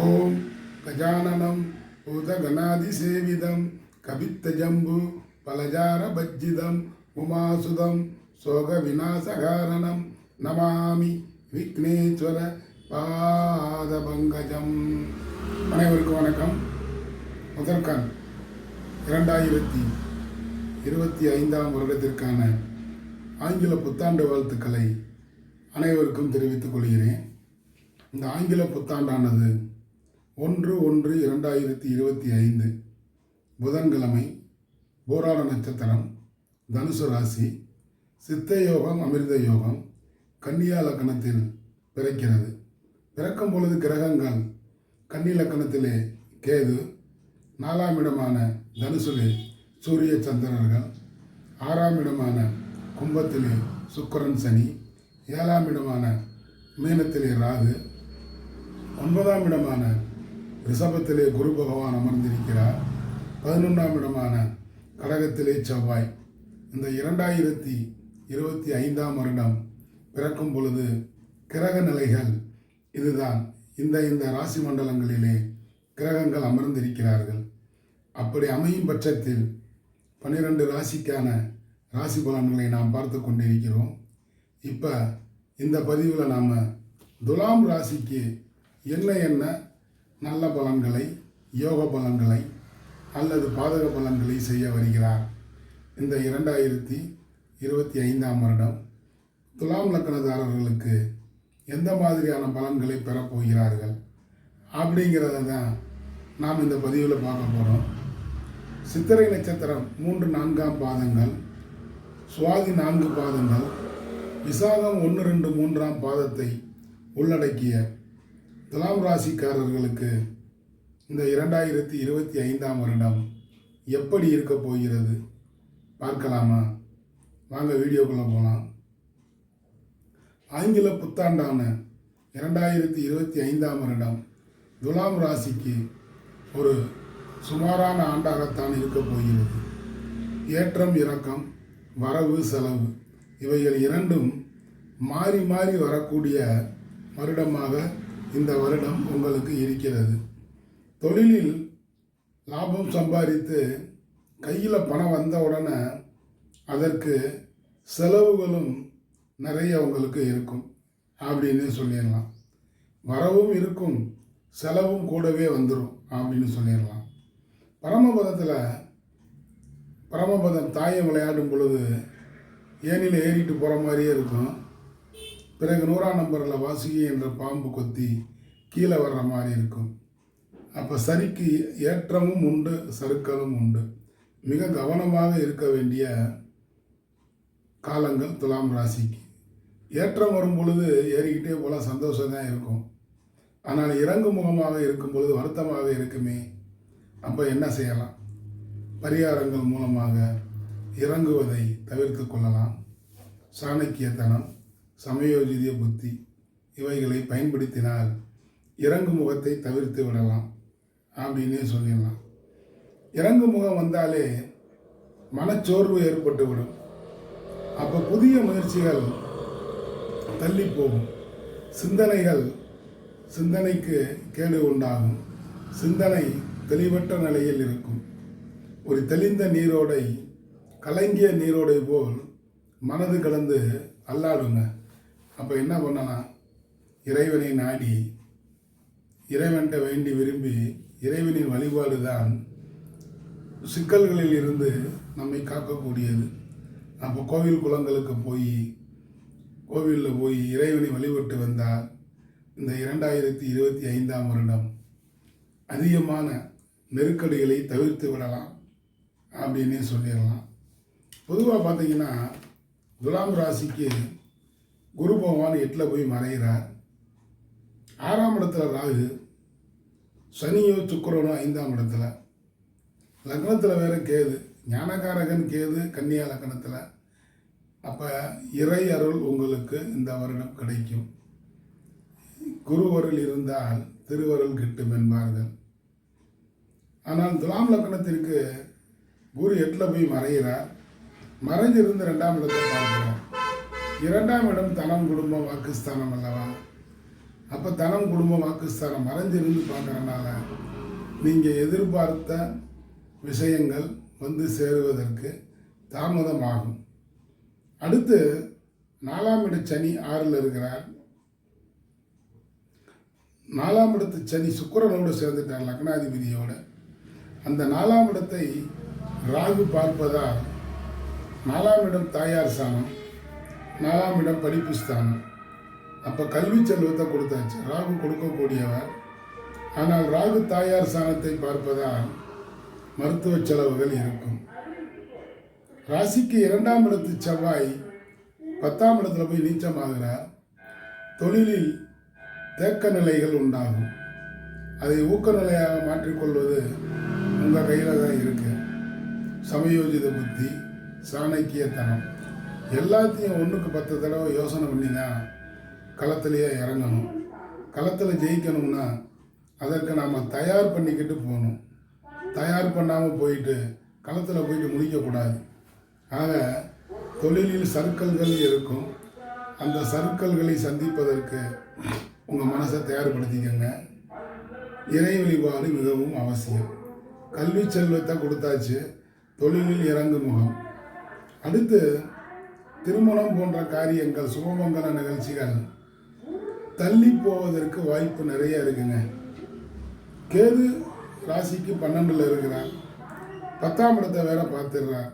ஓம் கஜானனம் பூதகணாதிசேவிதம் கபித்தஜம்பு பலஜாரபஜ்ஜிதம் உமாசுதம் சோக விநாசகாரணம் நமாமி விக்னேஸ்வர பாதபங்கஜம் அனைவருக்கும் வணக்கம் முதற்கண் இரண்டாயிரத்தி இருபத்தி ஐந்தாம் வருடத்திற்கான ஆங்கில புத்தாண்டு வாழ்த்துக்களை அனைவருக்கும் தெரிவித்துக் கொள்கிறேன் இந்த ஆங்கில புத்தாண்டானது ஒன்று ஒன்று இரண்டாயிரத்தி இருபத்தி ஐந்து புதன்கிழமை போராட நட்சத்திரம் தனுசு ராசி சித்த யோகம் அமிர்த யோகம் கன்னியா லக்கணத்தில் பிறக்கிறது. பிறக்கும் பொழுது கிரகங்கள் கன்னி லக்கணத்திலே கேது நாலாம் இடமான தனுசுலே சூரிய சந்திரர்கள் ஆறாம் இடமான கும்பத்திலே சுக்கிரன் சனி ஏழாம் இடமான மீனத்திலே ராகு ஒன்பதாம் இடமான ரிஷபத்திலே குரு பகவான் அமர்ந்திருக்கிறார். பதினொன்றாம் இடமான கடகத்திலே செவ்வாய். இந்த இரண்டாயிரத்தி இருபத்தி ஐந்தாம் வருடம் பிறக்கும் பொழுது கிரக நிலைகள் இதுதான். இந்த இந்த ராசி மண்டலங்களிலே கிரகங்கள் அமர்ந்திருக்கிறார்கள். அப்படி அமையும் பட்சத்தில் பன்னிரெண்டு ராசிக்கான ராசி பலன்களை நாம் பார்த்து கொண்டிருக்கிறோம். இப்போ இந்த பதிவில் நாம் துலாம் ராசிக்கு என்ன என்ன நல்ல பலன்களை யோக பலன்களை அல்லது பாதக பலன்களை செய்ய வருகிறார். இந்த இரண்டாயிரத்தி இருபத்தி ஐந்தாம் வருடம் துலாம் லக்கணதாரர்களுக்கு எந்த மாதிரியான பலன்களை பெறப்போகிறார்கள் அப்படிங்கிறத தான் நாம் இந்த பதிவில் பார்க்க போகிறோம் சித்திரை நட்சத்திரம் மூன்று நான்காம் பாதங்கள் சுவாதி நான்கு பாதங்கள் விசாகம் ஒன்று ரெண்டு மூன்றாம் பாதத்தை உள்ளடக்கிய துலாம் ராசிக்காரர்களுக்கு இந்த இரண்டாயிரத்தி இருபத்தி ஐந்தாம் வருடம் எப்படி இருக்க போகிறது? பார்க்கலாமா? வாங்க வீடியோக்குள்ளே போகலாம் ஆங்கில புத்தாண்டான இரண்டாயிரத்தி இருபத்தி ஐந்தாம் வருடம் துலாம் ராசிக்கு ஒரு சுமாரான ஆண்டாகத்தான் இருக்க போகிறது. ஏற்றம் இறக்கம் வரவு செலவு இவைகள் இரண்டும் மாறி மாறி வரக்கூடிய வருடமாக இந்த வருடம் உங்களுக்கு இருக்கிறது. தொழிலில் லாபம் சம்பாதித்து கையில் பணம் வந்த உடனே அதற்கு செலவுகளும் நிறைய உங்களுக்கு இருக்கும் அப்படின்னு சொல்லிடலாம். வரவும் இருக்கும் செலவும் கூடவே வந்துடும் அப்படின்னு சொல்லிடலாம். பரமபதத்தில் பரமபதம் தாயம் விளையாடும் பொழுது ஏனில் ஏறிட்டு போகிற மாதிரியே இருக்கும். பிறகு நூறாம் நம்பரில் வாசுகி என்ற பாம்பு கொத்தி கீழே வர்ற மாதிரி இருக்கும். அப்போ சரிக்கு ஏற்றமும் உண்டு சறுக்கலும் உண்டு. மிக கவனமாக இருக்க வேண்டிய காலங்கள் துலாம் ராசிக்கு. ஏற்றம் வரும் பொழுது ஏறிக்கிட்டே போல சந்தோஷம் தான் இருக்கும். ஆனால் இறங்கு முகமாக இருக்கும் பொழுது வருத்தமாக இருக்குமே. அப்போ என்ன செய்யலாம்? பரிகாரங்கள் மூலமாக இறங்குவதை தவிர்த்து கொள்ளலாம். சாணக்கியத்தனம். சமயோஜித புத்தி இவைகளை பயன்படுத்தினால் இறங்கு முகத்தை தவிர்த்து விடலாம் அப்படின்னே சொல்லிடலாம். இறங்கு முகம் வந்தாலே மனச்சோர்வு ஏற்பட்டுவிடும். அப்போ புதிய முயற்சிகள் தள்ளி போகும். சிந்தனைகள் சிந்தனைக்கு கேடு உண்டாகும். சிந்தனை தெளிவற்ற நிலையில் இருக்கும். ஒரு தெளிந்த நீரோடை கலங்கிய நீரோடை போல் மனது கலந்து அல்லாடுங்க. அப்போ என்ன பண்ணலாம்? இறைவனை நாடி இறைவன்கிட்ட வேண்டி விரும்பி இறைவனின் வழிபாடு தான் சிக்கல்களில் இருந்து நம்மை காக்கக்கூடியது. அப்போ கோவில் குளங்களுக்கு போய் கோவிலில் போய் இறைவனை வழிபட்டு வந்தால் இந்த இரண்டாயிரத்தி இருபத்தி ஐந்தாம் வருடம் அதிகமான நெருக்கடிகளை தவிர்த்து விடலாம் அப்படின்னு சொல்லிடலாம். பொதுவாக பார்த்தீங்கன்னா துலாம் ராசிக்கு குரு பகவான் எட்டில் போய் மறைகிறார். ஆறாம் இடத்துல ராகு சனியோ சுக்கரனோ ஐந்தாம் இடத்துல. லக்னத்தில் வேற கேது ஞானகாரகன் கேது கன்னியா லக்னத்தில். அப்போ இறை அருள் உங்களுக்கு இந்த வருடம் கிடைக்கும். குருவருள் இருந்தால் திருவருள் கிட்டும் என்பார்கள். ஆனால் துலாம் லக்னத்திற்கு குரு எட்டில் போய் மறைகிறார். மறைஞ்சிருந்து ரெண்டாம் இடத்தை பார்க்கிறார் இரண்டாம் இடம் தனம் குடும்பம் வாக்குஸ்தானம் அல்லவா? அப்போ தனம் குடும்ப வாக்குஸ்தானம் மறைஞ்சிருந்து பார்க்குறனால நீங்கள் எதிர்பார்த்த விஷயங்கள் வந்து சேருவதற்கு தாமதமாகும். அடுத்து நாலாம் இட சனி ஆறில் இருக்கிறார். நாலாம் இடத்து சனி சுக்கரனோடு சேர்ந்துட்டார் லக்னாதிபதியோடு. அந்த நாலாம் இடத்தை ராகு பார்ப்பதால் நாலாம் இடம் தாயார் சாணம் நாலாம் இடம் படிப்பு ஸ்தானம். அப்போ கல்வி செல்வத்தை கொடுத்தாச்சு. ராகு கொடுக்கக்கூடியவர். ஆனால் ராகு தாயார் ஸ்தானத்தை பார்ப்பதால் மருத்துவ செலவுகள் இருக்கும். ராசிக்கு இரண்டாம் இடத்து செவ்வாய் பத்தாம் இடத்துல போய் நீச்சமாகிறார். தொழிலில் தேக்க நிலைகள் உண்டாகும். அதை ஊக்க நிலையாக மாற்றிக்கொள்வது உங்கள் கையில் தான் இருக்கு. சமயோஜித புத்தி சாணக்கியத்தனம். எல்லாத்தையும் ஒன்றுக்கு பத்து தடவை யோசனை பண்ணி தான் களத்திலேயே இறங்கணும். களத்தில் ஜெயிக்கணும்னா அதற்கு நாம் தயார் பண்ணிக்கிட்டு போகணும். தயார் பண்ணாமல் போயிட்டு களத்தில் போயிட்டு முடிக்கக்கூடாது. ஆக தொழிலில் சர்க்கல்கள் இருக்கும். அந்த சர்க்கல்களை சந்திப்பதற்கு உங்கள் மனசை தயார்படுத்திக்கங்க. இறை வழிபாடு மிகவும் அவசியம். கல்வி செல்வத்தை கொடுத்தாச்சு. தொழிலில் இறங்கு முகம். அடுத்து திருமணம் போன்ற காரியங்கள் சுபமங்கல நிகழ்ச்சிகள் தள்ளி போவதற்கு வாய்ப்பு நிறைய இருக்குங்க. கேது ராசிக்கு பன்னெண்டில் இருக்கிறார். பத்தாம் இடத்தை வேற பார்த்துடுறார்.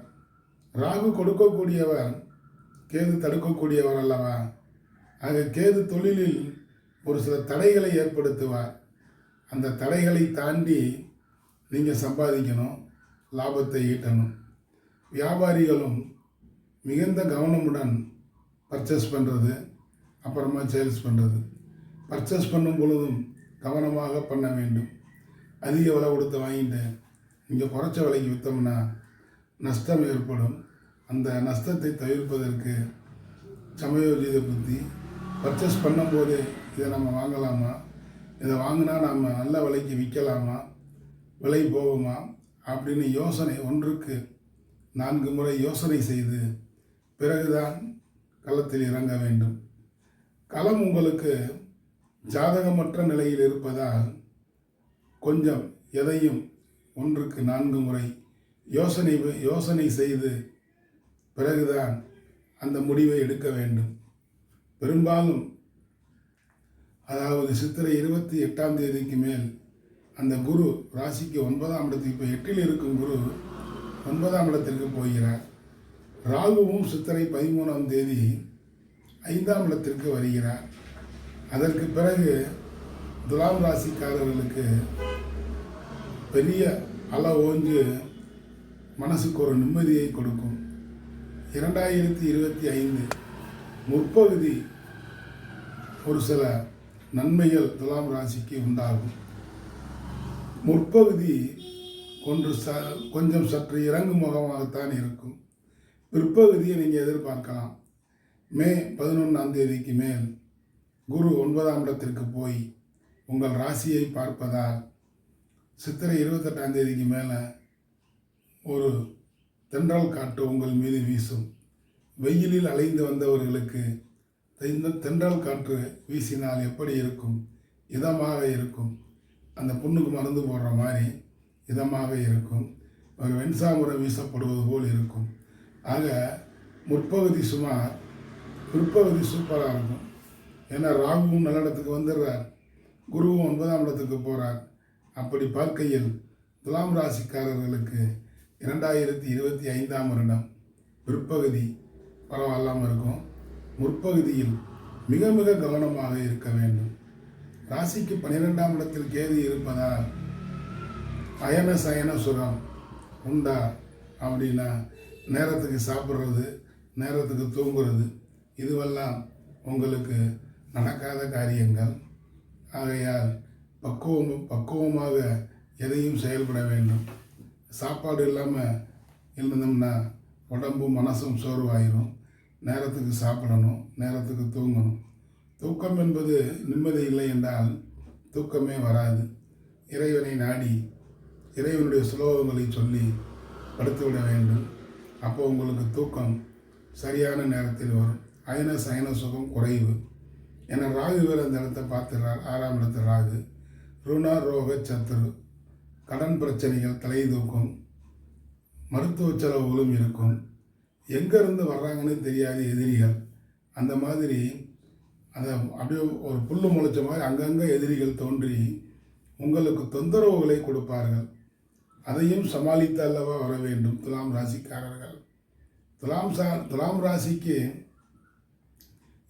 ராகு கொடுக்கக்கூடியவர் கேது தடுக்கக்கூடியவர் அல்லவா? ஆக கேது தொழிலில் ஒரு சில தடைகளை ஏற்படுத்துவார். அந்த தடைகளை தாண்டி நீங்கள் சம்பாதிக்கணும் லாபத்தை ஈட்டணும். வியாபாரிகளும் மிகுந்த கவனமுடன் பர்ச்சேஸ் பண்ணுறது அப்புறமா சேல்ஸ் பண்ணுறது பர்ச்சேஸ் பண்ணும் பொழுதும் கவனமாக பண்ண வேண்டும். அதிக விலை கொடுத்து வாங்கிட்டு இங்கே குறைச்ச விலைக்கு விற்றோம்னா நஷ்டம் ஏற்படும். அந்த நஷ்டத்தை தவிர்ப்பதற்கு சமயோஜித புத்தி. பர்ச்சேஸ் பண்ணும்போது இதை நம்ம வாங்கலாமா? இதை வாங்கினா நம்ம நல்ல விலைக்கு விற்கலாமா? விலை போகுமா? அப்படின்னு யோசனை ஒன்றுக்கு நான்கு முறை யோசனை செய்து பிறகுதான் களத்தில் இறங்க வேண்டும். களம் உங்களுக்கு ஜாதகமற்ற நிலையில் இருப்பதால் கொஞ்சம் எதையும் ஒன்றுக்கு நான்கு முறை யோசனை யோசனை செய்து பிறகுதான் அந்த முடிவை எடுக்க வேண்டும். பெரும்பாலும் அதாவது சித்திரை இருபத்தி எட்டாம் தேதிக்கு மேல் அந்த குரு ராசிக்கு ஒன்பதாம் இடத்துக்கு இப்போ எட்டில் இருக்கும் குரு ஒன்பதாம் இடத்திற்கு போகிறார். ராகுவும் சித்திரை பதிமூணாம் தேதி ஐந்தாம் இடத்திற்கு வருகிறார். அதற்கு பிறகு துலாம் ராசிக்காரர்களுக்கு பெரிய அல ஓஞ்சு மனசுக்கு ஒரு நிம்மதியை கொடுக்கும். இரண்டாயிரத்தி இருபத்தி ஐந்து முற்பகுதி ஒரு சில நன்மைகள் துலாம் ராசிக்கு உண்டாகும். முற்பகுதி ஒன்று ச கொஞ்சம் சற்று இறங்கும் முகமாகத்தான் இருக்கும். பிற்பகுதியை நீங்கள் எதிர்பார்க்கலாம். மே பதினொன்றாம் தேதிக்கு மேல் குரு ஒன்பதாம் இடத்திற்கு போய் உங்கள் ராசியை பார்ப்பதால் சித்திரை இருபத்தெட்டாம் தேதிக்கு மேலே ஒரு தென்றல் காற்று உங்கள் மீது வீசும். வெயிலில் அலைந்து வந்தவர்களுக்கு இந்த தென்றல் காற்று வீசினால் எப்படி இருக்கும்? இதமாக இருக்கும். அந்த புண்ணுக்கு மருந்து போடுற மாதிரி இதமாக இருக்கும். ஒரு வெண்சாமுறை வீசப்படுவது போல் இருக்கும். ஆக முற்பகுதி சுமார் பிற்பகுதி சூப்பராக இருக்கும். ஏன்னா ராகுவும் நல்ல இடத்துக்கு வந்துடுறார். குருவும் ஒன்பதாம் இடத்துக்கு போகிறார் அப்படி பார்க்கையில் துலாம் ராசிக்காரர்களுக்கு இரண்டாயிரத்தி இருபத்தி ஐந்தாம் வருடம் பிற்பகுதி பரவாயில்லாமல் இருக்கும். முற்பகுதியில் மிக மிக கவனமாக இருக்க வேண்டும். ராசிக்கு பன்னிரெண்டாம் இடத்தில் கேது இருப்பதால் அயன சயன சுகம் உண்டா அப்படின்னா நேரத்துக்கு சாப்பிட்றது நேரத்துக்கு தூங்குறது இதுவெல்லாம் உங்களுக்கு நடக்காத காரியங்கள். ஆகையால் பக்குவம் பக்குவமாக எதையும் செயல்பட வேண்டும். சாப்பாடு இல்லாமல் இருந்தோம்னா உடம்பும் மனசும் சோர்வாயிரும். நேரத்துக்கு சாப்பிடணும் நேரத்துக்கு தூங்கணும். தூக்கம் என்பது நிம்மதி இல்லை என்றால் தூக்கமே வராது. இறைவனை நாடி இறைவனுடைய சுலோகங்களை சொல்லி படுத்துவிட வேண்டும். அப்போ உங்களுக்கு தூக்கம் சரியான நேரத்தில் வரும். அயன சயன சுகம் குறைவு. என ராகு வேறு அந்த இடத்த பார்த்துறார் ஆறாம் இடத்து ராகு. ருணா ரோக சத்துரு கடன் பிரச்சனைகள் தலை தூக்கம். மருத்துவ செலவுகளும் இருக்கும். எங்கேருந்து வர்றாங்கன்னு தெரியாது எதிரிகள். அந்த மாதிரி அந்த அப்படியே ஒரு புல் முளைச்ச மாதிரி அங்கங்கே எதிரிகள் தோன்றி உங்களுக்கு தொந்தரவுகளை கொடுப்பார்கள். அதையும் சமாளித்து அல்லவா வர வேண்டும்? துலாம் ராசிக்காரர்கள். துலாம் சா துலாம் ராசிக்கு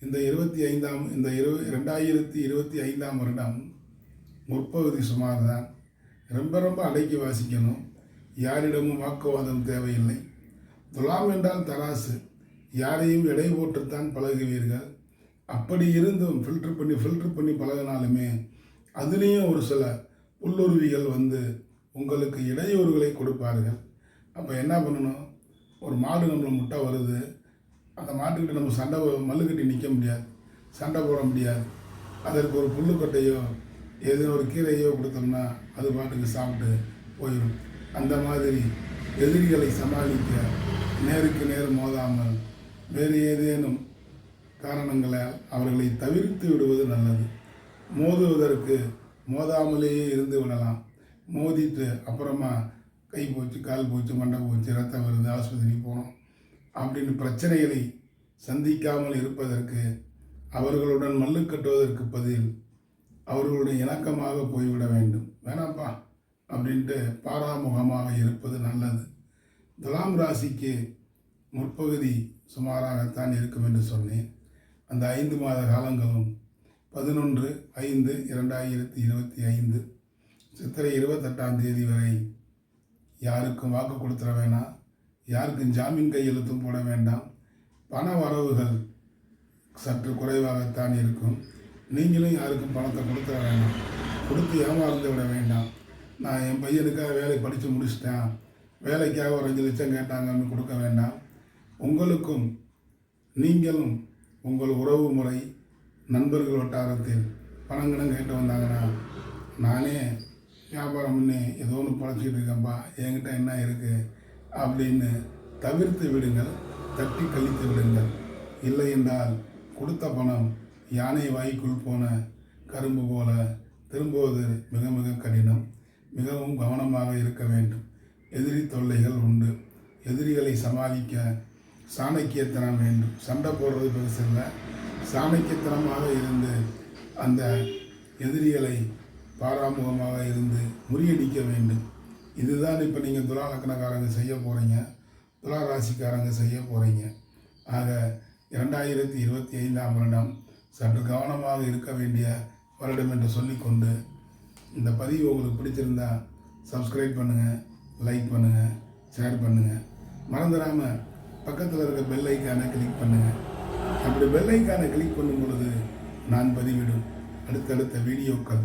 இந்த இருபத்தி ஐந்தாம் இந்த இரு ரெண்டாயிரத்தி இருபத்தி ஐந்தாம் வருடம் முற்பகுதி சுமார் தான் ரொம்ப ரொம்ப அடக்கி வாசிக்கணும். யாரிடமும் வாக்குவாதம் தேவையில்லை. துலாம் என்றால் தராசு. யாரையும் எடை போட்டுத்தான் பழகுவீர்கள். அப்படி இருந்தும் ஃபில்டர் பண்ணி ஃபில்டர் பண்ணி பழகினாலுமே அதுலேயும் ஒரு சில உள்ளுருவிகள் வந்து உங்களுக்கு இடையூறுகளை கொடுப்பார்கள். அப்போ என்ன பண்ணணும்? ஒரு மாடு நம்மளை முட்டை வருது. அந்த மாட்டுக்கிட்ட நம்ம சண்டை மல்லுக்கட்டி நிற்க முடியாது. சண்டை போட முடியாது. அதற்கு ஒரு புல்லுக்கட்டையோ ஏதோ ஒரு கீரையோ கொடுத்தோம்னா அது பாட்டுக்கு சாப்பிட்டு போயிடும். அந்த மாதிரி எதிரிகளை சமாளிக்க நேருக்கு நேர் மோதாமல் வேறு ஏதேனும் காரணங்களால் அவர்களை தவிர்த்து விடுவது நல்லது. மோதுவதற்கு மோதாமலேயே இருந்து விடலாம். மோதிட்டு அப்புறமா கை போச்சு கால் போச்சு மண்டை போச்சு ரத்தம் வருது ஆஸ்பத்திரிக்கு போனோம். அப்படின்னு பிரச்சனைகளை சந்திக்காமல் இருப்பதற்கு அவர்களுடன் மல்லு கட்டுவதற்கு பதில் அவர்களுடைய இணக்கமாக போய்விட வேண்டும். வேணாப்பா அப்படின்ட்டு பாராமுகமாக இருப்பது நல்லது. துலாம் ராசிக்கு முற்பகுதி சுமாராகத்தான் இருக்கும் என்று சொன்னேன். அந்த ஐந்து மாத காலங்களும் பதினொன்று ஐந்து இரண்டாயிரத்தி இருபத்தி ஐந்து சித்திரை இருபத்தெட்டாம் தேதி வரை யாருக்கும் வாக்கு கொடுத்துட வேணாம் யாருக்கும் ஜாமீன் கையெழுத்தும் போட வேண்டாம். பண வரவுகள் சற்று குறைவாகத்தான் இருக்கும். நீங்களும் யாருக்கும் பணத்தை கொடுத்துட வேண்டாம். கொடுத்து ஏமாந்து விட வேண்டாம். நான் என் பையனுக்காக வேலை படித்து முடிச்சிட்டேன். வேலைக்காக ஒரு அஞ்சு லட்சம் கேட்டாங்கன்னு கொடுக்க வேண்டாம். உங்களுக்கும் நீங்களும் உங்கள் உறவு முறை நண்பர்கள் வட்டாரத்தில் பணங்களும் கேட்டு வந்தாங்கன்னா நானே வியாபாரம் பண்ணி ஏதோ ஒன்று பழச்சிக்கிட்டு இருக்கேன்ப்பா என்கிட்ட என்ன இருக்குது அப்படின்னு தவிர்த்து விடுங்கள் தட்டி கழித்து விடுங்கள். இல்லை என்றால் கொடுத்த பணம் யானை வாய்க்குள் போன கரும்பு போல திரும்புவது மிக மிக கடினம். மிகவும் கவனமாக இருக்க வேண்டும். எதிரி தொல்லைகள் உண்டு. எதிரிகளை சமாளிக்க சாணக்கியத்தனம் வேண்டும். சண்டை போடுறது பெருசில்லை சாணக்கியத்தனமாக இருந்து அந்த எதிரிகளை பாராமுகமாக இருந்து முறியடிக்க வேண்டும். இதுதான் இப்போ நீங்கள் துலா லக்கணக்காரங்க செய்ய போகிறீங்க துலா ராசிக்காரங்க செய்ய போகிறீங்க ஆக இரண்டாயிரத்தி இருபத்தி ஐந்தாம் வருடம் சற்று கவனமாக இருக்க வேண்டிய வருடம் என்று சொல்லிக்கொண்டு இந்த பதிவு உங்களுக்கு பிடிச்சிருந்தா சப்ஸ்கிரைப் பண்ணுங்கள் லைக் பண்ணுங்கள் ஷேர் பண்ணுங்கள் மறந்துடாமல் பக்கத்தில் இருக்க பெல் ஐக்கானை கிளிக் பண்ணுங்கள் அப்படி பெல் ஐக்கானை கிளிக் பண்ணும் பொழுது நான் பதிவிடும் அடுத்தடுத்த வீடியோக்கள்